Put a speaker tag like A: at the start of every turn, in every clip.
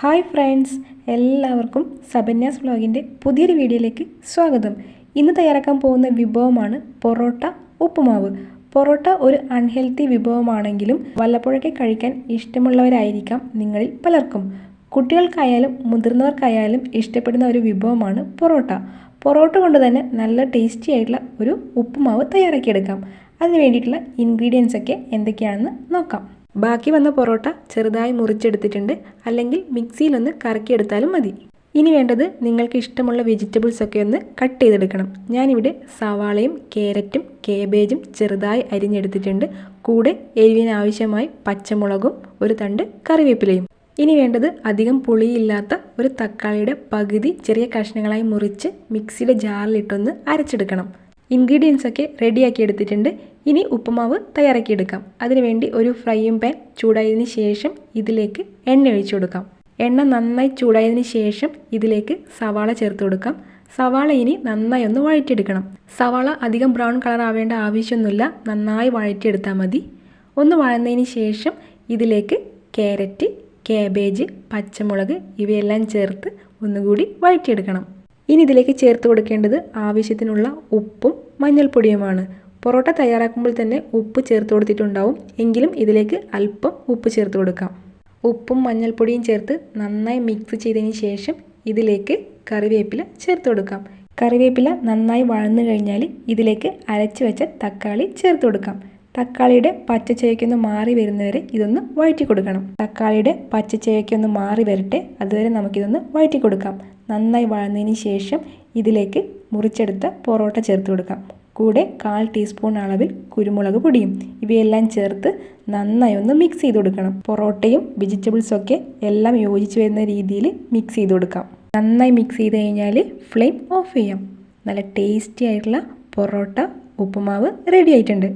A: Hi friends എല്ലാവർക്കും സബന്യാസ് വ്ളോഗിന്റെ പുതിയൊരു വീഡിയോയിലേക്ക് സ്വാഗതം. ഇന്ന് തയ്യാറാക്കാൻ പോകുന്ന വിഭവമാണ് പൊറോട്ട ഉപ്പുമാവ്. പൊറോട്ട ഒരു അൺഹെൽത്തി വിഭവമാണെങ്കിലും വല്ലപ്പോഴൊക്കെ കഴിക്കാൻ ഇഷ്ടമുള്ളവരായിരിക്കാം നിങ്ങളിൽ പലർക്കും. കുട്ടികൾക്കായാലും മുതിർന്നവർക്കായാലും ഇഷ്ടപ്പെടുന്ന ഒരു വിഭവമാണ് പൊറോട്ട. പൊറോട്ട കൊണ്ട് തന്നെ നല്ല ടേസ്റ്റി ആയിട്ടുള്ള ഒരു ഉപ്പുമാവ് തയ്യാറാക്കിയെടുക്കാം. അതിന് വേണ്ടിയിട്ടുള്ള ഇൻഗ്രീഡിയൻസ് ഒക്കെ എന്തൊക്കെയാണെന്ന് നോക്കാം. ബാക്കി വന്ന പൊറോട്ട ചെറുതായി മുറിച്ചെടുത്തിട്ടുണ്ട്. അല്ലെങ്കിൽ മിക്സിയിലൊന്ന് കറക്കിയെടുത്താലും മതി. ഇനി വേണ്ടത് നിങ്ങൾക്ക് ഇഷ്ടമുള്ള വെജിറ്റബിൾസ് ഒക്കെ ഒന്ന് കട്ട് ചെയ്തെടുക്കണം. ഞാനിവിടെ സവാളയും ക്യാരറ്റും കേബേജും ചെറുതായി അരിഞ്ഞെടുത്തിട്ടുണ്ട്. കൂടെ എരിവിന് ആവശ്യമായി പച്ചമുളകും ഒരു തണ്ട് കറിവേപ്പിലയും. ഇനി വേണ്ടത് അധികം പുളിയില്ലാത്ത ഒരു തക്കാളിയുടെ പകുതി ചെറിയ കഷ്ണങ്ങളായി മുറിച്ച് മിക്സിയുടെ ജാറിലിട്ടൊന്ന് അരച്ചെടുക്കണം. ഇൻഗ്രീഡിയൻസ് ഒക്കെ റെഡിയാക്കി എടുത്തിട്ടുണ്ട്. ഇനി ഉപ്പുമാവ് തയ്യാറാക്കിയെടുക്കാം അതിനുവേണ്ടി ഒരു ഫ്രൈയിങ് പാൻ ചൂടായതിനു ശേഷം ഇതിലേക്ക് എണ്ണ ഒഴിച്ചു കൊടുക്കാം. എണ്ണ നന്നായി ചൂടായതിനു ശേഷം ഇതിലേക്ക് സവാള ചേർത്ത് കൊടുക്കാം. സവാള ഇനി നന്നായി ഒന്ന് വഴറ്റിയെടുക്കണം. സവാള അധികം ബ്രൗൺ കളർ ആവേണ്ട ആവശ്യമൊന്നുമില്ല. നന്നായി വഴറ്റിയെടുത്താൽ മതി. ഒന്ന് വഴന്നതിന് ശേഷം ഇതിലേക്ക് ക്യാരറ്റ് കാബേജ് പച്ചമുളക് ഇവയെല്ലാം ചേർത്ത് ഒന്നുകൂടി വഴറ്റിയെടുക്കണം. ഇനി ഇതിലേക്ക് ചേർത്ത് കൊടുക്കേണ്ടത് ആവശ്യത്തിനുള്ള ഉപ്പും മഞ്ഞൾപ്പൊടിയുമാണ്. പൊറോട്ട തയ്യാറാക്കുമ്പോൾ തന്നെ ഉപ്പ് ചേർത്ത് കൊടുത്തിട്ടുണ്ടാവും. എങ്കിലും ഇതിലേക്ക് അല്പം ഉപ്പ് ചേർത്ത് കൊടുക്കാം. ഉപ്പും മഞ്ഞൾപ്പൊടിയും ചേർത്ത് നന്നായി മിക്സ് ചെയ്തതിന് ശേഷം ഇതിലേക്ക് കറിവേപ്പില ചേർത്ത് കൊടുക്കാം. കറിവേപ്പില നന്നായി വഴന്നു കഴിഞ്ഞാൽ ഇതിലേക്ക് അരച്ചു വെച്ച തക്കാളി ചേർത്ത് കൊടുക്കാം. തക്കാളിയുടെ പച്ചച്ചവയ്ക്കൊന്ന് മാറി വരുന്നവരെ ഇതൊന്ന് വഴറ്റി കൊടുക്കണം. തക്കാളിയുടെ പച്ചച്ചവയ്ക്കൊന്ന് മാറി വരട്ടെ. അതുവരെ നമുക്കിതൊന്ന് വഴറ്റി കൊടുക്കാം. നന്നായി വഴന്നതിന് ശേഷം ഇതിലേക്ക് മുറിച്ചെടുത്ത പൊറോട്ട ചേർത്ത് കൊടുക്കാം. കൂടെ കാൽ ടീസ്പൂൺ അളവിൽ കുരുമുളക് പൊടിയും ഇവയെല്ലാം ചേർത്ത് നന്നായി ഒന്ന് മിക്സ് ചെയ്ത് കൊടുക്കണം. പൊറോട്ടയും വെജിറ്റബിൾസും ഒക്കെ എല്ലാം യോജിച്ച് വരുന്ന രീതിയിൽ മിക്സ് ചെയ്ത് കൊടുക്കാം. നന്നായി മിക്സ് ചെയ്ത് കഴിഞ്ഞാൽ ഫ്ലെയിം ഓഫ് ചെയ്യാം. നല്ല ടേസ്റ്റി ആയിട്ടുള്ള പൊറോട്ട ഉപ്പുമാവ് റെഡി ആയിട്ടുണ്ട്.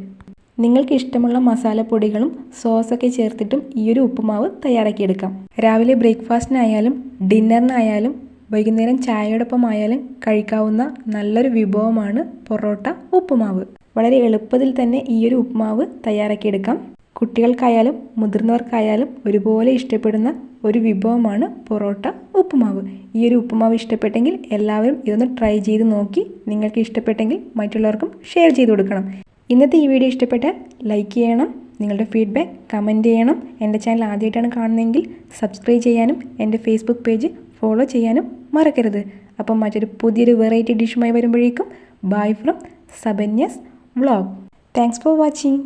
A: നിങ്ങൾക്ക് ഇഷ്ടമുള്ള മസാലപ്പൊടികളും സോസൊക്കെ ചേർത്തിട്ടും ഈ ഒരു ഉപ്പുമാവ് തയ്യാറാക്കിയെടുക്കാം രാവിലെ ബ്രേക്ക്ഫാസ്റ്റിനായാലും ഡിന്നറിനായാലും വൈകുന്നേരം ചായയോടൊപ്പം ആയാലും കഴിക്കാവുന്ന നല്ലൊരു വിഭവമാണ് പൊറോട്ട ഉപ്പുമാവ്. വളരെ എളുപ്പത്തിൽ തന്നെ ഈ ഒരു ഉപ്പുമാവ് തയ്യാറാക്കിയെടുക്കാം. കുട്ടികൾക്കായാലും മുതിർന്നവർക്കായാലും ഒരുപോലെ ഇഷ്ടപ്പെടുന്ന ഒരു വിഭവമാണ് പൊറോട്ട ഉപ്പുമാവ്. ഈ ഒരു ഉപ്പുമാവ് ഇഷ്ടപ്പെട്ടെങ്കിൽ എല്ലാവരും ഇതൊന്ന് ട്രൈ ചെയ്ത് നോക്കി നിങ്ങൾക്ക് ഇഷ്ടപ്പെട്ടെങ്കിൽ മറ്റുള്ളവർക്കും ഷെയർ ചെയ്ത് കൊടുക്കണം. ഇന്നത്തെ ഈ വീഡിയോ ഇഷ്ടപ്പെട്ടാൽ ലൈക്ക് ചെയ്യണം നിങ്ങളുടെ ഫീഡ്ബാക്ക് കമന്റ് ചെയ്യണം. എന്റെ ചാനൽ ആദ്യമായിട്ടാണ് കാണുന്നതെങ്കിൽ സബ്സ്ക്രൈബ് ചെയ്യാനും എന്റെ ഫേസ്ബുക്ക് പേജ് ഫോളോ ചെയ്യാനും മറക്കരുത്. അപ്പം മറ്റൊരു പുതിയൊരു വെറൈറ്റി ഡിഷുമായി വരുമ്പോഴേക്കും ബൈ ഫ്രം സബന്യസ് വ്ളോഗ് താങ്ക്സ് ഫോർ വാച്ചിങ്